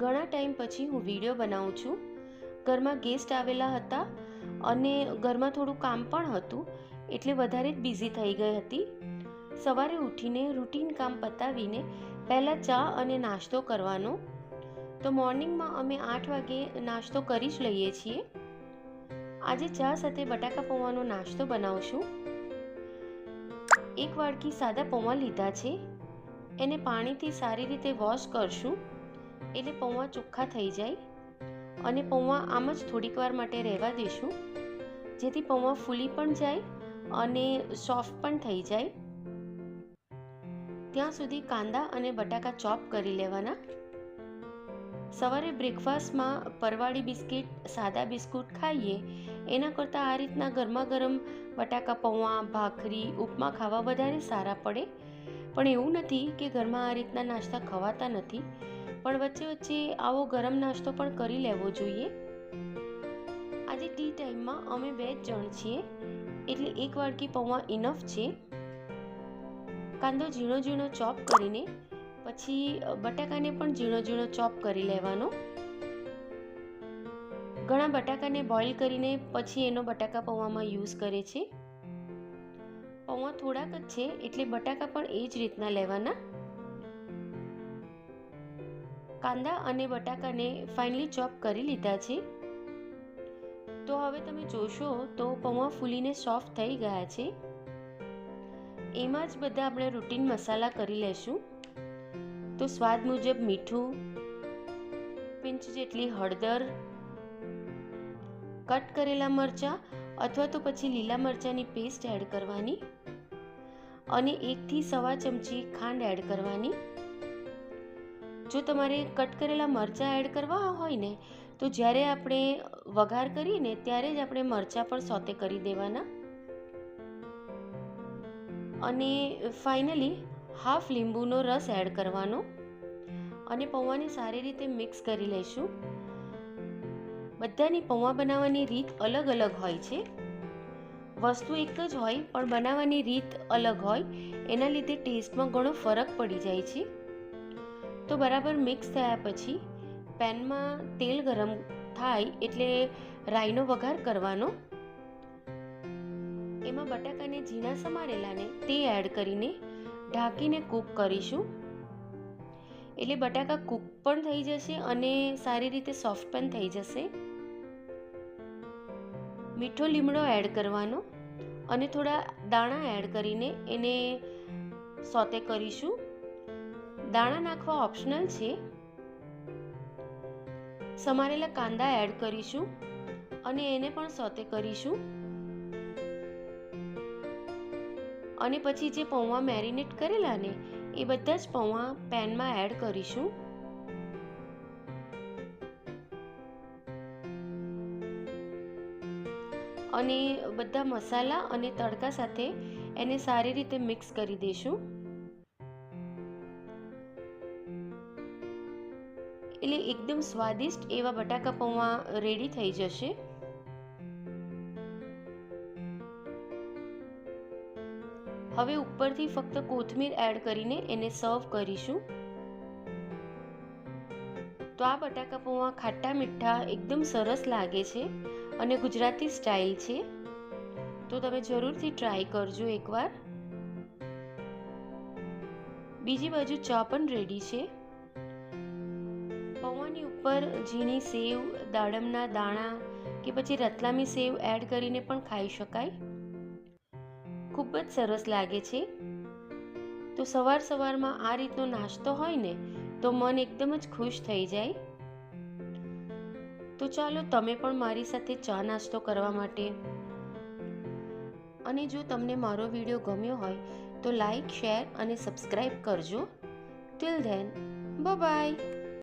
ઘણા ટાઈમ પછી હું વીડિયો બનાવું છું. ઘરમાં ગેસ્ટ આવેલા હતા અને ઘરમાં થોડું કામ પણ હતું, એટલે વધારે જ બિઝી થઈ ગઈ હતી. સવારે ઉઠીને રૂટીન કામ પતાવીને પહેલાં ચા અને નાસ્તો કરવાનો. તો મોર્નિંગમાં અમે આઠ વાગે નાસ્તો કરી જ લઈએ છીએ. આજે ચા સાથે બટાકા પૌવાનો નાસ્તો બનાવશું. એક વાડકી સાદા પૌવા લીધા છે. એને પાણીથી સારી રીતે વોશ કરશું. એટલે પૌવા ચોખ્ખા થઈ જાય અને પૌવા આમ જ થોડીક વાર માટે રહેવા દઈશું જેથી પૌવા ફૂલી પણ જાય અને સોફ્ટ પણ થઈ જાય. ત્યાં સુધી કાંદા અને બટાકા ચોપ કરી લેવાના. સવારે બ્રેકફાસ્ટમાં પરવાળી બિસ્કિટ, સાદા બિસ્કુટ ખાઈએ. એના કરતાં આ રીતના ગરમા ગરમ બટાકા પૌવા ભાખરી, ઉપમા ખાવા વધારે સારા પડે. પણ એવું નથી કે ઘરમાં આ રીતના નાસ્તા ખવાતા નથી. પણ વચ્ચે વચ્ચે આવો ગરમ નાસ્તો પણ કરી લેવો જોઈએ. આજે ટી ટાઈમમાં અમે બે જ જણ છીએ. એટલે એક વાડકી પૌવા ઇનફ છે. કાંદો ઝીણો ઝીણો ચોપ કરીને, પછી બટાકાને પણ ઝીણો ઝીણો ચોપ કરી લેવાનો. ઘણા બટાકાને બોઇલ કરીને પછી એનો બટાકા પૌવામાં યુઝ કરે છે. પૌવા થોડાક જ છે, એટલે બટાકા પણ એ જ રીતના લેવાના. કાંદા અને બટાકાને ફાઇનલી ચોપ કરી લીધા છે. તો હવે તમે જોશો તો પૌવા ફૂલીને સોફ્ટ થઈ ગયા છે. એમાં જ બધા આપણે રૂટીન મસાલા કરી લેશું. તો સ્વાદ મુજબ મીઠું, પિંચ જેટલી હળદર કટ કરેલા મરચાં અથવા તો પછી લીલા મરચાંની પેસ્ટ એડ કરવાની અને એકથી સવા ચમચી ખાંડ એડ કરવાની. જો તમારે કટ કરેલા મરચાં એડ કરવા હોય ને, તો જ્યારે આપણે વઘાર કરીએ ને ત્યારે જ આપણે મરચાં પણ સોતે કરી દેવાના. અને ફાઇનલી હાફ લીંબુનો રસ એડ કરવાનો. અને પૌવાને સારી રીતે મિક્સ કરી લઈશું. બધાની પૌવા બનાવવાની રીત અલગ અલગ હોય છે. વસ્તુ એક જ હોય, પણ બનાવવાની રીત અલગ હોય. એના લીધે ટેસ્ટમાં ઘણો ફરક પડી જાય છે. તો બરાબર મિક્સ થયા પછી પેનમાં તેલ ગરમ થાય એટલે રાઈનો વઘાર કરવાનો. એમાં બટાકાને ઝીણા સમારેલાને તે એડ કરીને ઢાંકીને કૂક કરીશું. એટલે બટાકા કૂક પણ થઈ જશે અને સારી રીતે સોફ્ટ પણ થઈ જશે. મીઠો લીમડો એડ કરવાનો અને થોડા દાણા એડ કરીને એને સોતે કરીશું. દાણા નાખવા ઓપ્શનલ છે. સમારેલા કાંદા એડ કરીશું અને એને પણ સોતે કરીશું. અને પછી જે પૌવા મેરિનેટ કરેલા ને, એ બધા જ પૌવા પેનમાં એડ કરીશું. અને બધા મસાલા અને તડકા સાથે એને સારી રીતે મિક્સ કરી દઈશું એટલે એકદમ સ્વાદિષ્ટ એવા બટાકા પૌવા રેડી થઈ જશે. હવે ઉપરથી ફક્ત કોથમીર એડ કરીને એને સર્વ કરીશું. તો આ બટાકા પૌવા ખાટા મીઠા એકદમ સરસ લાગે છે અને ગુજરાતી સ્ટાઇલ છે. તો તમે જરૂરથી ટ્રાય કરજો એકવાર. બીજી બાજુ ચા પણ રેડી છે. પૌવાની ઉપર ઝીણી સેવ, દાડમના દાણા કે પછી રતલામી સેવ એડ કરીને પણ ખાઈ શકાય? ખૂબ જ સરસ લાગે છે. તો સવાર સવારમાં આ રીતનો નાસ્તો હોય ને, તો મન એકદમ જ ખુશ થઈ જાય. તો ચાલો તમે પણ મારી સાથે ચા નાસ્તો કરવા માટે. અને જો તમને મારો વીડિયો ગમ્યો હોય, તો લાઈક, શેર અને સબસ્ક્રાઈબ કરજો. Till then bye.